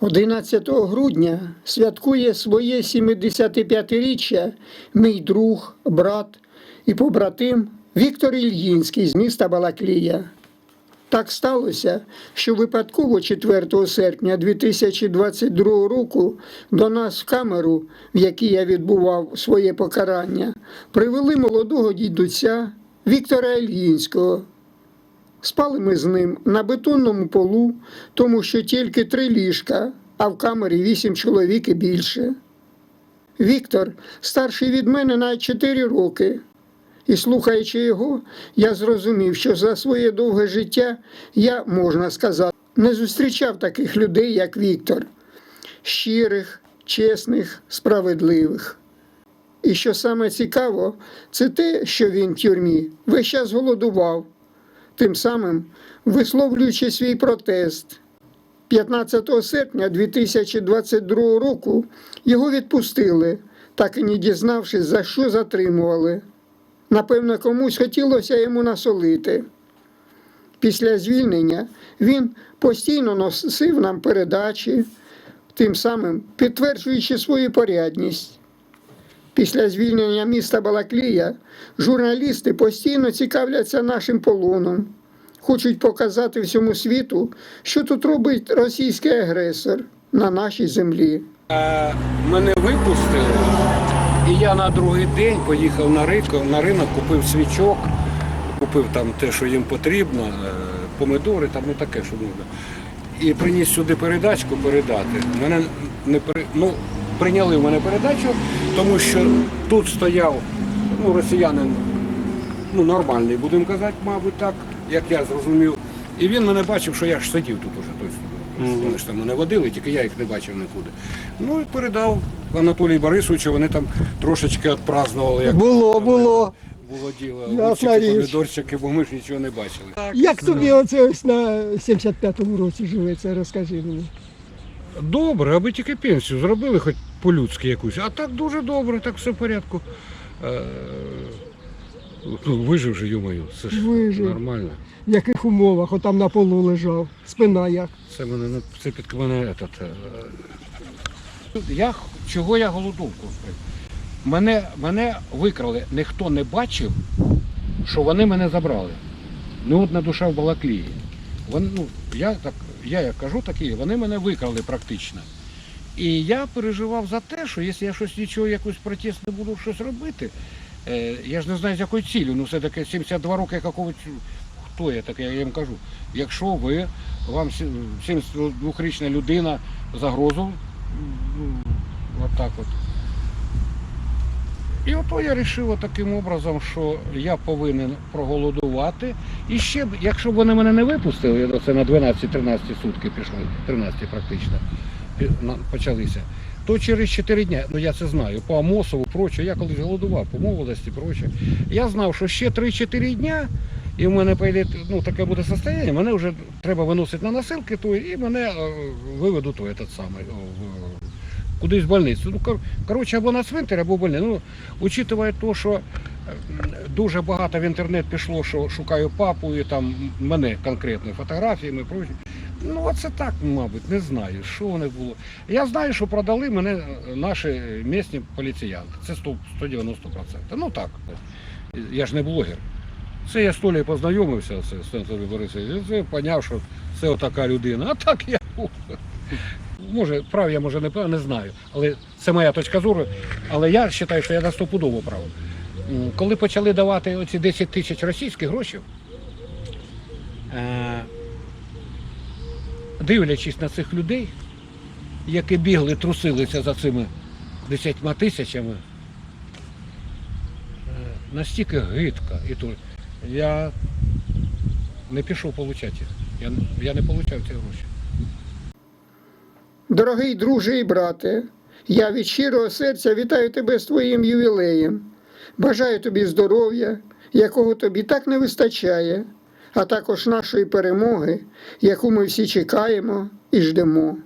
11 грудня святкує своє 75-річчя мій друг, брат і побратим Віктор Ільїнський з міста Балаклія. Так сталося, що випадково 4 серпня 2022 року до нас в камеру, в якій я відбував своє покарання, привели молодого дідуця Віктора Ільїнського. Спали ми з ним на бетонному полу, тому що тільки три ліжка, а в камері вісім чоловік і більше. Віктор старший від мене на 4 роки. І слухаючи його, я зрозумів, що за своє довге життя я, можна сказати, не зустрічав таких людей, як Віктор, щирих, чесних, справедливих. І що саме цікаво, це те, що він в тюрмі весь час голодував, тим самим висловлюючи свій протест. 15 серпня 2022 року його відпустили, так і не дізнавшись, за що затримували. Напевно, комусь хотілося йому насолити. Після звільнення він постійно носив нам передачі, тим самим підтверджуючи свою порядність. Після звільнення міста Балаклія журналісти постійно цікавляться нашим полоном, хочуть показати всьому світу, що тут робить російський агресор на нашій землі. Е, Мене випустили, і я на другий день поїхав на ринок, на ринок, купив свічок, купив там те, що їм потрібно, е, помидори, там ну таке, що можна. І приніс сюди передачку передати. Мене не пере... ну, прийняли в мене передачу, тому що тут стояв ну, росіянин ну, нормальний, будемо казати, мабуть, так, як я зрозумів. І він мене бачив, що я ж сидів тут уже. Тобто, Вони ж там мене водили, тільки я їх не бачив нікуди. Ну і передав Анатолію Борисовичу, вони там трошечки відпразнували. Як Було, було. Було діло. Ясна річ. помідорчики, бо ми ж нічого не бачили. Як тобі оце ось на 75-му році живеться, розкажи мені. Добре, аби тільки пенсію зробили, хоч по-людськи якусь. А так дуже добре, так все в порядку. Е, Ну, вижив же, йомою, це ж Вижив. нормально. В яких умовах отам на полу лежав, спина як. Це мене не- це під мене этот, е, Я чого я голодовку? Мене, мене викрали, ніхто не бачив, що вони мене забрали. Ну одна душа в Балаклії. Вони, ну, я так, я як кажу такі, вони мене викрали практично. І я переживав за те, що якщо я щось нічого, якийсь протест не буду щось робити, е, я ж не знаю з якою цілею, ну все таки 72 роки якогось, хто я таке, я їм кажу. Якщо ви, вам 72-річна людина загрозу, от так от. І ото я вирішив таким образом, що я повинен проголодувати. І ще, якщо б вони мене не випустили, це на 12-13 сутки пішли, 13 практично, почалися, то через 4 дні, ну я це знаю, по Амосову, проче, я колись голодував, по молодості, проче. Я знав, що ще 3-4 дня, і в мене пойде, ну, таке буде состояння, мене вже треба виносити на носилки, то, і мене е, виведуть в этот самий, в- кудись в больницю. Ну, кор- коротше, або на цвинтар, або в больницю. Ну, учитывая то, що е, дуже багато в інтернет пішло, що шукаю папу і там мене конкретно фотографіями. Ну, оце так, мабуть, не знаю, що вони було. Я знаю, що продали мене е, наші місні поліціянти. Це 100, 190%. Ну так. Я ж не блогер. Це я з Толею познайомився це, з Анатолієм Борисовичем, це поняв, що це отака людина. А так я. Може, прав я, може, не прав, не знаю. Але це моя точка зору. Але я вважаю, що я на стопудово прав. Коли почали давати оці 10 тисяч російських грошей, е, дивлячись на цих людей, які бігли, трусилися за цими 10 тисячами, е, настільки гидко. І то я не пішов отримати їх. Я, я не отримав ці гроші. Дорогий друже і брате, я від щирого серця вітаю тебе з твоїм ювілеєм. Бажаю тобі здоров'я, якого тобі так не вистачає, а також нашої перемоги, яку ми всі чекаємо і ждемо.